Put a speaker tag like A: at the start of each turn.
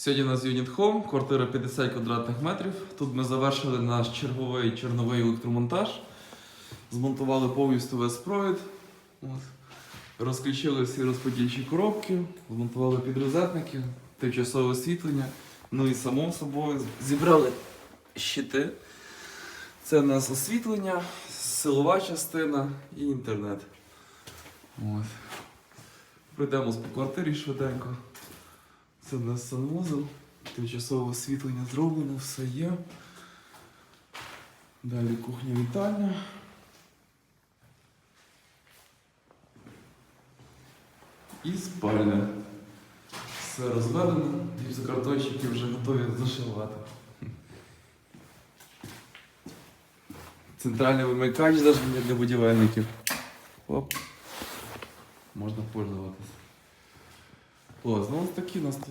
A: Сьогодні у нас Unit Home, квартира 50 квадратних метрів. Тут ми завершили наш черговий чорновий електромонтаж. Змонтували повністю весь провід. Розключили всі розподільчі коробки, змонтували підрозетники, тимчасове освітлення. Ну і само собою зібрали щити. Це у нас освітлення, силова частина і інтернет. От. Пройдемо по квартирі швиденько. Це в нас санвузол, тимчасове освітлення зроблено, все є. Далі кухня вітальня. І спальня. Все розведено, гіпсокартончики вже готові зашивати. Центральний вимикач навіть для будівельників. Оп. Можна пользуватися. О, знову ж таки у нас тут